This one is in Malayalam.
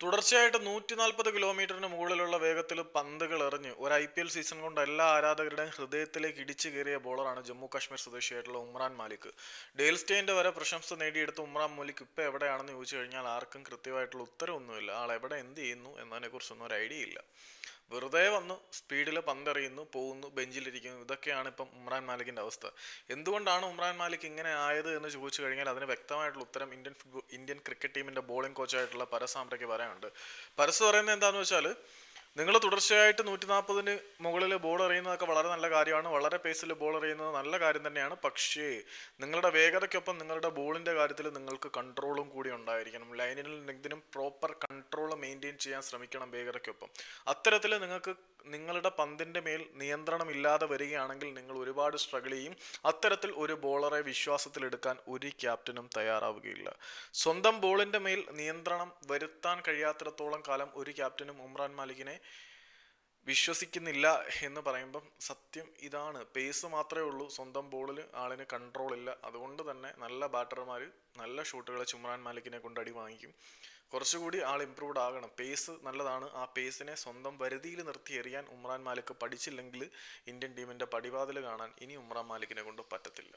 തുടർച്ചയായിട്ട് നൂറ്റി നാൽപ്പത് കിലോമീറ്ററിന് മുകളിലുള്ള വേഗത്തിൽ പന്തുകൾ എറിഞ്ഞ് ഒരു ഐ പി എൽ സീസൺ കൊണ്ട് എല്ലാ ആരാധകരുടെയും ഹൃദയത്തിലേക്ക് ഇടിച്ചു കയറിയ ബോളറാണ് ജമ്മു കാശ്മീർ സ്വദേശിയായിട്ടുള്ള ഉമ്രാൻ മാലിക്. ഡെയിൽ സ്റ്റേന്റെ വരെ പ്രശംസ നേടിയെടുത്ത ഉമ്രാൻ മാലിക് ഇപ്പോൾ എവിടെയാണെന്ന് ചോദിച്ചു കഴിഞ്ഞാൽ ആർക്കും കൃത്യമായിട്ടുള്ള ഉത്തരവൊന്നുമില്ല. ആൾ എവിടെ എന്ത് ചെയ്യുന്നു എന്നതിനെക്കുറിച്ചൊന്നും ഒരു ഐഡിയ ഇല്ല. വെറുതെ വന്ന് സ്പീഡിൽ പന്തെറിയുന്നു പോകുന്നു ബെഞ്ചിലിരിക്കുന്നു. ഇതൊക്കെയാണ് ഇപ്പം ഉമ്രാൻ മാലിക്കിന്റെ അവസ്ഥ. എന്തുകൊണ്ടാണ് ഉമ്രാൻ മാലിക് ഇങ്ങനെ ആയത് എന്ന് ചോദിച്ചു കഴിഞ്ഞാൽ അതിന് വ്യക്തമായിട്ടുള്ള ഉത്തരം ഇന്ത്യൻ ഫുട്ബോൾ ഇന്ത്യൻ ക്രിക്കറ്റ് ടീമിന്റെ ബോളിംഗ് കോച്ചായിട്ടുള്ള പരസാമ്പ്രയ്ക്ക് പറയാനുണ്ട്. പരസ് പറയുന്നത് എന്താണെന്ന് വെച്ചാൽ നിങ്ങൾ തുടർച്ചയായിട്ട് നൂറ്റി നാൽപ്പതിന് മുകളിൽ ബോൾ എറിയുന്നതൊക്കെ വളരെ നല്ല കാര്യമാണ് വളരെ പേസിൽ ബോൾ എറിയുന്നത് നല്ല കാര്യം തന്നെയാണ്. പക്ഷേ നിങ്ങളുടെ വേഗതയ്ക്കൊപ്പം നിങ്ങളുടെ ബോളിന്റെ കാര്യത്തിൽ നിങ്ങൾക്ക് കൺട്രോളും കൂടി ഉണ്ടായിരിക്കണം. ലൈനിൽ എന്തെങ്കിലും പ്രോപ്പർ മെയിന്റെയിൻ ചെയ്യാൻ ശ്രമിക്കണം വേഗതയ്ക്കൊപ്പം അത്തരത്തിൽ നിങ്ങൾക്ക് നിങ്ങളുടെ പന്തിന്റെ മേൽ നിയന്ത്രണം ഇല്ലാതെ വരികയാണെങ്കിൽ നിങ്ങൾ ഒരുപാട് സ്ട്രഗിൾ ചെയ്യും. അത്തരത്തിൽ ഒരു ബോളറെ വിശ്വാസത്തിലെടുക്കാൻ ഒരു ക്യാപ്റ്റനും തയ്യാറാവുകയില്ല. സ്വന്തം ബോളിന്റെ മേൽ നിയന്ത്രണം വരുത്താൻ കഴിയാത്തിടത്തോളം കാലം ഒരു ക്യാപ്റ്റനും ഉമ്രാൻ മാലിക്കിനെ വിശ്വസിക്കുന്നില്ല എന്ന് പറയുമ്പം സത്യം ഇതാണ്. പേസ് മാത്രമേ ഉള്ളൂ. സ്വന്തം ബോളിൽ ആളിന് കൺട്രോൾ ഇല്ല. അതുകൊണ്ട് തന്നെ നല്ല ബാറ്റർമാർ നല്ല ഷൂട്ടുകളെ ചുമ്രാൻ മാലിക്കിനെ കൊണ്ട് അടി വാങ്ങിക്കും. കുറച്ചുകൂടി ആൾ ഇമ്പ്രൂവ്ഡ് ആകണം. പേസ് നല്ലതാണ്. ആ പേസിനെ സ്വന്തം വരുതിയിൽ നിർത്തി എറിയാൻ ഉമ്രാൻ മാലിക് പഠിച്ചില്ലെങ്കിൽ ഇന്ത്യൻ ടീമിന്റെ പടിവാതിൽ കാണാൻ ഇനി ഉമ്രാൻ മാലിക്കിനെ കൊണ്ട് പറ്റത്തില്ല.